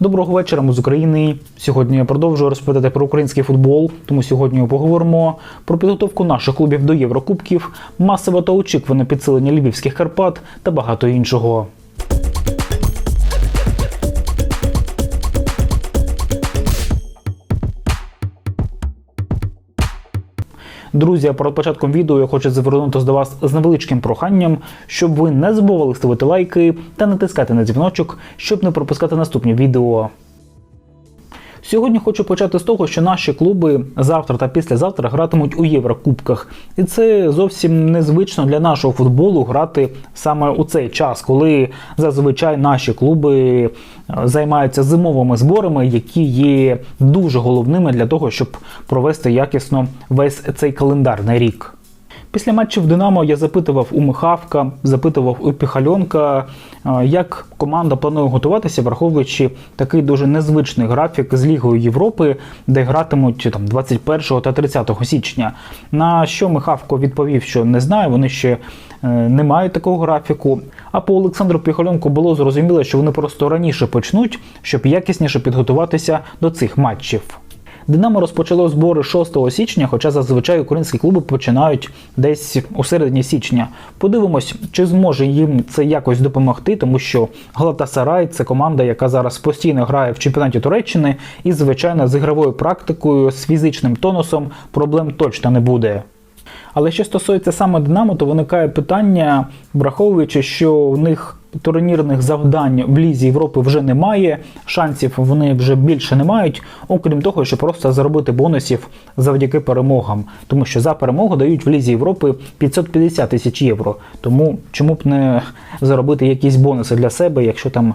Доброго вечора, ми з України. Сьогодні я продовжую розповідати про український футбол. Тому сьогодні ми поговоримо про підготовку наших клубів до Єврокубків, масове та очікуване підсилення львівських Карпат та багато іншого. Друзі, перед початком відео я хочу звернутися до вас з невеличким проханням, щоб ви не забували ставити лайки та натискати на дзвіночок, щоб не пропускати наступні відео. Сьогодні хочу почати з того, що наші клуби завтра та післязавтра гратимуть у Єврокубках, і це зовсім незвично для нашого футболу грати саме у цей час, коли зазвичай наші клуби е, займаються зимовими зборами, які є дуже головними для того, щоб провести якісно весь цей календарний рік. Після матчів Динамо я запитував у Михавка, запитував у Піхальонка, е, як команда планує готуватися, враховуючи такий дуже незвичний графік з Лігою Європи, де гратимуть там 21 та 30 січня. На що Михавко відповів, що не знає, вони ще е, не мають такого графіку. А по Олександру Піхальонку було зрозуміло, що вони просто раніше почнуть, щоб якісніше підготуватися до цих матчів. Динамо розпочало збори 6 січня, хоча зазвичай українські клуби починають десь у середині січня. Подивимось, чи зможе їм це якось допомогти, тому що Галатасарай це команда, яка зараз постійно грає в чемпіонаті Туреччини, і, звичайно, з ігровою практикою, з фізичним тонусом проблем точно не буде. Але що стосується саме Динамо, то виникає питання, враховуючи, що в них турнірних завдань в Лізі Європи вже немає, шансів вони вже більше не мають, окрім того, що просто заробити бонусів завдяки перемогам, тому що за перемогу дають в Лізі Європи 550 тисяч євро. Тому чому б не заробити якісь бонуси для себе, якщо там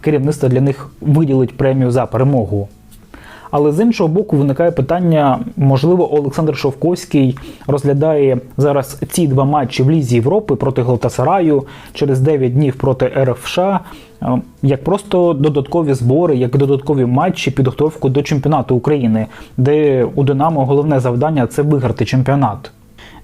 керівництво для них виділить премію за перемогу. Але з іншого боку виникає питання: можливо, Олександр Шовковський розглядає зараз ці два матчі в Лізі Європи проти Глотасараю через 9 днів проти РФШ е, як просто додаткові збори, як додаткові матчі, підготовку до чемпіонату України, де у Динамо головне завдання це виграти чемпіонат.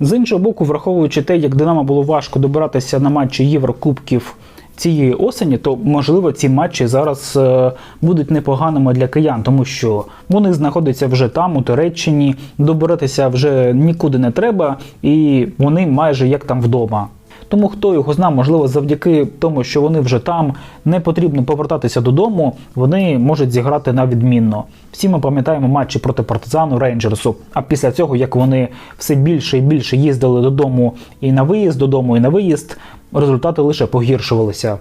З іншого боку, враховуючи те, як Динамо було важко добиратися на матчі Єврокубків цієї осені, то можливо ці матчі зараз е, будуть непоганими для киян, тому що вони знаходяться вже там, у Туреччині, добиратися вже нікуди не треба, і вони майже як там вдома. Тому хто його зна, можливо, завдяки тому, що вони вже там не потрібно повертатися додому, вони можуть зіграти на відмінно. Всі ми пам'ятаємо матчі проти партизану Рейнджерсу. А після цього, як вони все більше і більше їздили додому і на виїзд додому, і на виїзд, результати лише погіршувалися.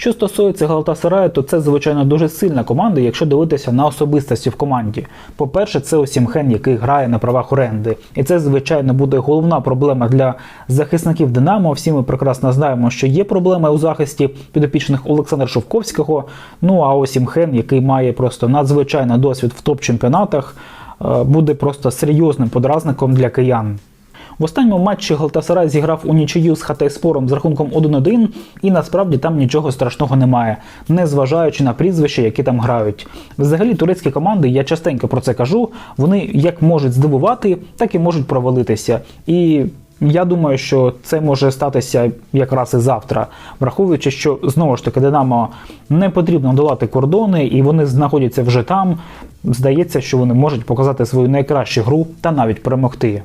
Що стосується Галатасараю, то це звичайно дуже сильна команда, якщо дивитися на особистості в команді. По-перше, це Осімхен, який грає на правах оренди, і це звичайно буде головна проблема для захисників Динамо. Всі ми прекрасно знаємо, що є проблеми у захисті підопічних Олександра Шовковського. Ну а Осімхен, який має просто надзвичайний досвід в топ-чемпіонатах, е, буде просто серйозним подразником для киян. В останньому матчі Галтасарай зіграв у нічию з Хатайспором з рахунком 1-1, і насправді там нічого страшного немає, незважаючи на прізвища, які там грають. Взагалі, турецькі команди, я частенько про це кажу, вони як можуть здивувати, так і можуть провалитися. І я думаю, що це може статися якраз і завтра, враховуючи, що знову ж таки Динамо не потрібно долати кордони, і вони знаходяться вже там. Здається, що вони можуть показати свою найкращу гру та навіть перемогти.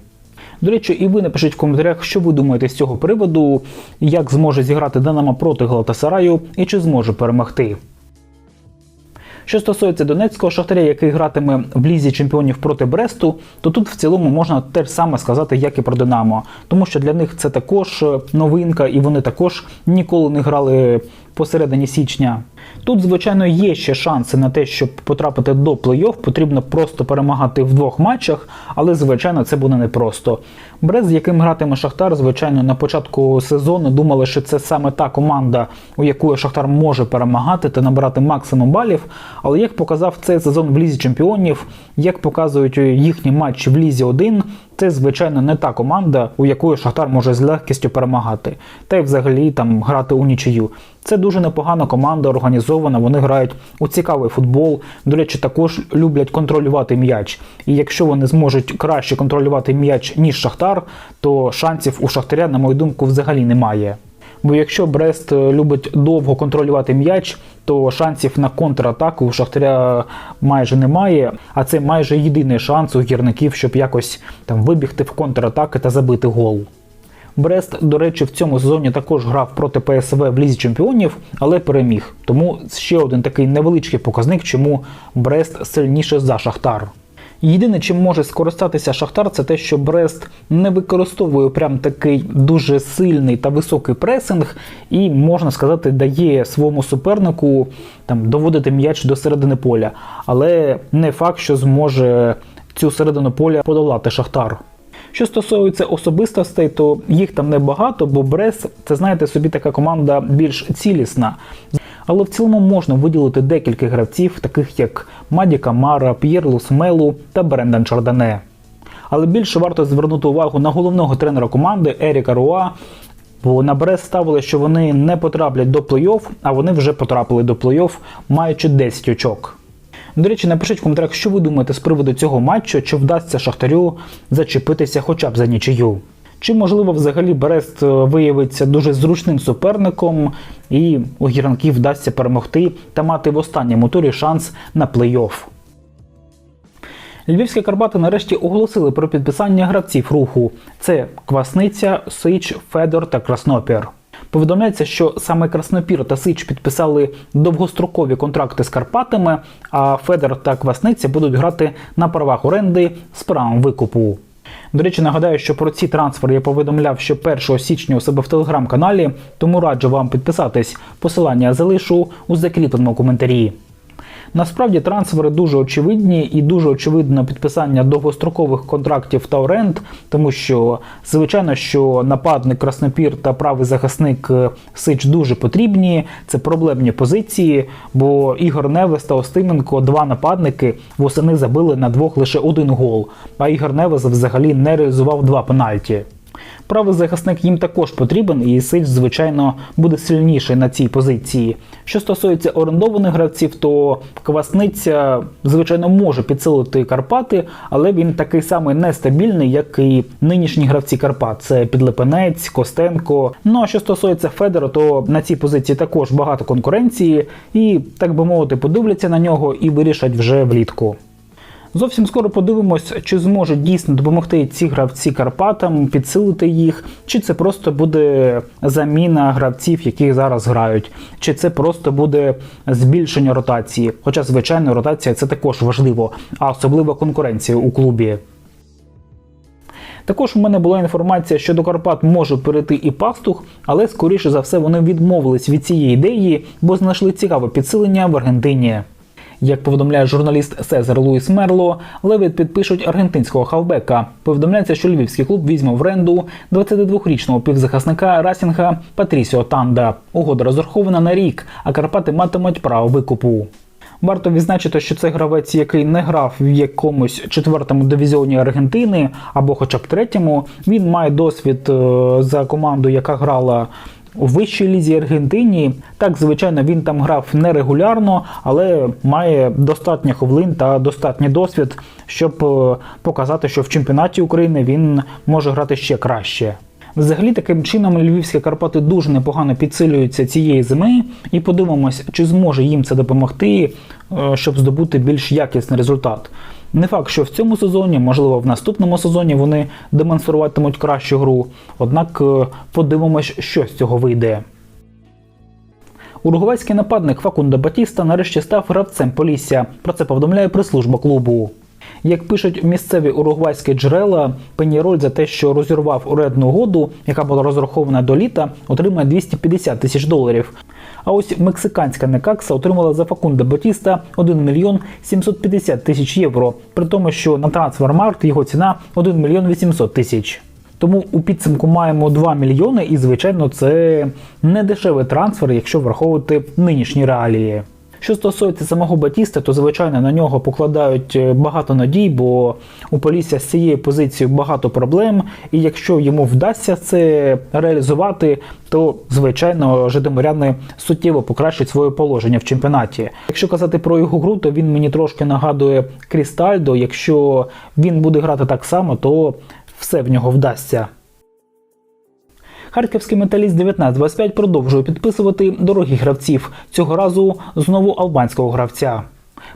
До речі, і ви напишіть в коментарях, що ви думаєте з цього приводу, як зможе зіграти Динамо проти Галатасараю і чи зможе перемогти. Що стосується Донецького шахтаря, який гратиме в лізі чемпіонів проти Бресту, то тут в цілому можна те ж саме сказати, як і про Динамо, тому що для них це також новинка, і вони також ніколи не грали посередині січня. Тут, звичайно, є ще шанси на те, щоб потрапити до плей-офф, потрібно просто перемагати в двох матчах, але, звичайно, це буде непросто. Брест, з яким гратиме Шахтар, звичайно, на початку сезону думали, що це саме та команда, у яку Шахтар може перемагати та набирати максимум балів. Але як показав цей сезон в Лізі Чемпіонів, як показують їхні матчі в Лізі 1, це, звичайно, не та команда, у якої Шахтар може з легкістю перемагати, та й взагалі там грати у нічию. Це дуже непогана команда, організована. Вони грають у цікавий футбол. До речі, також люблять контролювати м'яч. І якщо вони зможуть краще контролювати м'яч ніж Шахтар, то шансів у Шахтаря, на мою думку, взагалі немає. Бо якщо Брест е, любить довго контролювати м'яч, то шансів на контратаку у Шахтаря майже немає. А це майже єдиний шанс у гірників, щоб якось там вибігти в контратаки та забити гол. Брест, до речі, в цьому сезоні також грав проти ПСВ в Лізі Чемпіонів, але переміг. Тому ще один такий невеличкий показник, чому Брест сильніше за Шахтар. Єдине, чим може скористатися Шахтар, це те, що Брест не використовує прям такий дуже сильний та високий пресинг, і можна сказати, дає своєму супернику там доводити м'яч до середини поля. Але не факт, що зможе цю середину поля подолати Шахтар. Що стосується особистостей, то їх там небагато, бо Брес це знаєте собі така команда більш цілісна. Але в цілому можна виділити декілька гравців, таких як Маді Камара, П'єр Лусмелу та Брендан Чардане. Але більше варто звернути увагу на головного тренера команди Еріка Руа, бо на Брест ставили, що вони не потраплять до плей-офф, а вони вже потрапили до плей-офф, маючи 10 очок. До речі, напишіть в коментарях, що ви думаєте з приводу цього матчу, чи вдасться Шахтарю зачепитися хоча б за нічию. Чи можливо взагалі Брест е, виявиться дуже зручним суперником, і у гіранків вдасться перемогти та мати в останньому турі шанс на плей-офф. Львівські Карпати нарешті оголосили про підписання гравців руху: це Квасниця, Сич, Федор та Краснопір. Повідомляється, що саме Краснопір та Сич підписали довгострокові контракти з Карпатами, а Федер та Квасниця будуть грати на правах оренди з правом викупу. До речі, нагадаю, що про ці трансфери я повідомляв ще 1 січня у себе в телеграм-каналі, тому раджу вам підписатись. Посилання залишу у закріпленому коментарі. Насправді трансфери дуже очевидні і дуже очевидно підписання довгострокових контрактів та оренд, тому що звичайно, що нападник Краснопір та правий захисник е, Сич дуже потрібні. Це проблемні позиції, бо Ігор Невес та Остименко, два нападники, восени забили на двох лише один гол. А Ігор Невес взагалі не реалізував два пенальті. Правий захисник їм також потрібен, і Сич, звичайно, буде сильніший на цій позиції. Що стосується орендованих гравців, то Квасниця, звичайно, може підсилити Карпати, але він такий самий нестабільний, як і нинішні гравці Карпат. Це Підлепенець, Костенко. Ну а що стосується Федора, то на цій позиції також багато конкуренції, і так би мовити, подивляться на нього і вирішать вже влітку. Зовсім скоро подивимось, чи зможуть дійсно допомогти ці гравці Карпатам, підсилити їх, чи це просто буде заміна гравців, яких зараз грають, чи це просто буде збільшення ротації. Хоча, звичайно, ротація це також важливо, а особливо конкуренція у клубі. Також у мене була інформація, що до Карпат може перейти і пастух, але скоріше за все вони відмовились від цієї ідеї, бо знайшли цікаве підсилення в Аргентині. Як повідомляє журналіст Сезар Луїс Мерло, Левіт підпишуть аргентинського хавбека. Повідомляється, що львівський клуб візьме в оренду 22-річного півзахисника Расінга Патрісіо Танда. Угода розрахована на рік, а Карпати матимуть право викупу. Варто відзначити, що це гравець, який не грав в якомусь четвертому дивізіоні Аргентини або хоча б третьому. Він має досвід е, за команду, яка грала у вищій лізі Аргентині. Так, звичайно, він там грав нерегулярно, але має достатньо хвилин та достатній досвід, щоб е, показати, що в чемпіонаті України він може грати ще краще. Взагалі, таким чином львівські Карпати дуже непогано підсилюються цієї зими, і подивимось, чи зможе їм це допомогти, е, щоб здобути більш якісний результат. Не факт, що в цьому сезоні, можливо, в наступному сезоні вони демонструватимуть кращу гру. Однак е, подивимось, що з цього вийде. Уругвайський нападник Факундо Батіста нарешті став гравцем Полісся. Про це повідомляє прес-служба клубу. Як пишуть місцеві уругвайські джерела, Пеніроль за те, що розірвав урядну угоду, яка була розрахована до літа, отримає 250 тисяч доларів. А ось мексиканська Некакса отримала за Факунда Батіста 1 мільйон 750 тисяч євро, при тому, що на трансфермаркт його ціна 1 мільйон 800 тисяч. Тому у підсумку маємо 2 мільйони, і звичайно, це не дешевий трансфер, якщо враховувати нинішні реалії. Що стосується самого Батіста, то звичайно на нього покладають е, багато надій, бо у Полісся з цією позицією багато проблем. І якщо йому вдасться це реалізувати, то звичайно житомиряни суттєво покращать своє положення в чемпіонаті. Якщо казати про його гру, то він мені трошки нагадує Крістальдо. Якщо він буде грати так само, то все в нього вдасться. Харківський металіст 1925 продовжує підписувати дорогих гравців. Цього разу знову албанського гравця.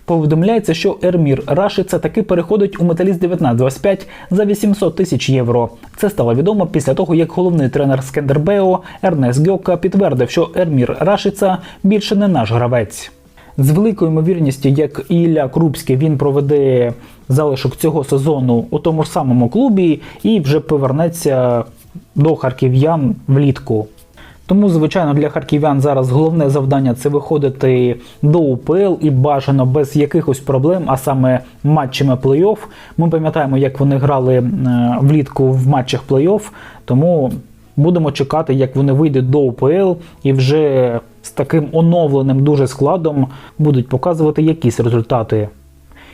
Повідомляється, що Ермір Рашиця таки переходить у металіст 1925 за 800 тисяч євро. Це стало відомо після того, як головний тренер Скендербео Ернест Гьока підтвердив, що Ермір Рашиця більше не наш гравець. З великою ймовірністю, як Ілля Крупський, він проведе залишок цього сезону у тому ж самому клубі і вже повернеться до харків'ян влітку. Тому, звичайно, для харків'ян зараз головне завдання це виходити до УПЛ і бажано без якихось проблем, а саме матчами плей-офф. Ми пам'ятаємо, як вони грали е, влітку в матчах плей-офф, тому будемо чекати, як вони вийдуть до УПЛ і вже з таким оновленим дуже складом будуть показувати якісь результати.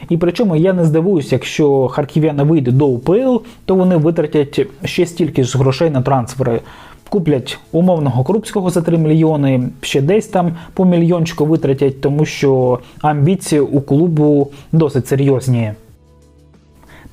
І причому я не здивуюся, якщо харків'яни вийде до УПЛ, то вони витратять ще стільки ж грошей на трансфери. Куплять умовного Крупського за 3 мільйони, ще десь там по мільйончику витратять, тому що амбіції у клубу досить серйозні.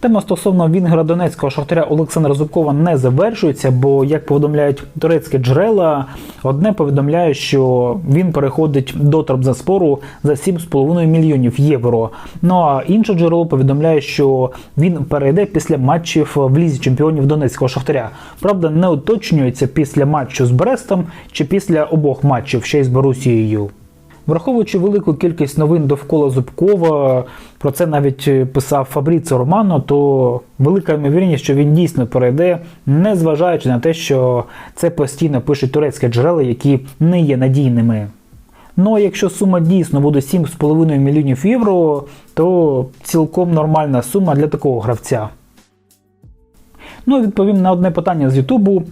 Тема стосовно Вінгера Донецького шахтаря Олександра Зубкова не завершується, бо, як повідомляють турецькі джерела, одне повідомляє, що він переходить до Трабзаспору за 7,5 мільйонів євро. Ну а інше джерело повідомляє, що він перейде після матчів в лізі чемпіонів Донецького шахтаря. Правда, не уточнюється після матчу з Брестом чи після обох матчів ще й з Борусією. Враховуючи велику кількість новин довкола Зубкова, про це навіть писав Фабріцо Романо, то велика ймовірність, що він дійсно перейде, не зважаючи на те, що це постійно пишуть турецькі джерела, які не є надійними. Ну а якщо сума дійсно буде 7,5 мільйонів євро, то цілком нормальна сума для такого гравця. Ну і відповім на одне питання з Ютубу.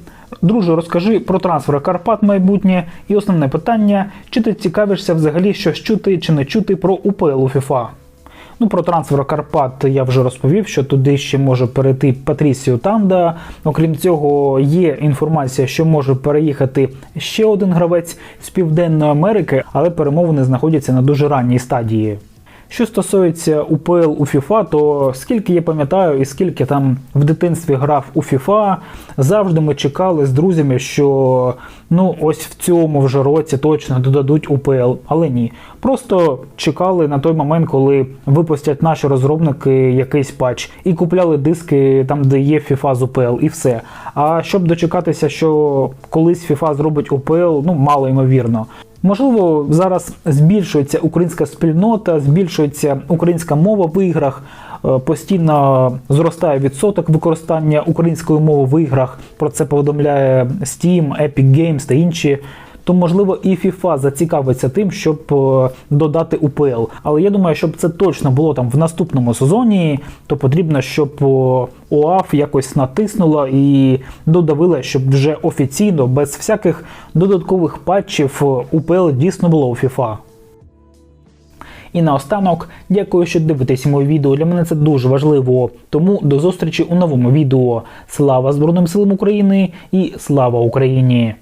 Друже, розкажи про трансфери Карпат майбутнє і основне питання, чи ти цікавишся взагалі щось чути чи не чути про УПЛ у ФІФА? Ну, про трансфер Карпат я вже розповів, що туди ще може перейти Патрісіо Танда. Окрім цього, є інформація, що може переїхати ще один гравець з Південної Америки, але перемовини знаходяться на дуже ранній стадії. Що стосується УПЛ у ФІФА, то скільки я пам'ятаю і скільки там в дитинстві грав у ФІФА, завжди ми чекали з друзями, що ну ось в цьому вже році точно додадуть УПЛ, але ні. Просто чекали на той момент, коли випустять наші розробники якийсь патч, і купляли диски там, де є FIFA з УПЛ, і все. А щоб дочекатися, що колись FIFA зробить УПЛ, ну мало ймовірно. Можливо, зараз збільшується українська спільнота, збільшується українська мова в іграх, е, постійно зростає відсоток використання української мови в іграх. Про це повідомляє Steam, Epic Games та інші. То, можливо, і FIFA зацікавиться тим, щоб е, додати УПЛ. Але я думаю, щоб це точно було там в наступному сезоні, то потрібно, щоб е, ОАФ якось натиснула і додавила, щоб вже офіційно, без всяких додаткових патчів, УПЛ дійсно було у FIFA. І наостанок, дякую, що дивитесь моє відео. Для мене це дуже важливо. Тому до зустрічі у новому відео. Слава Збройним силам України і слава Україні!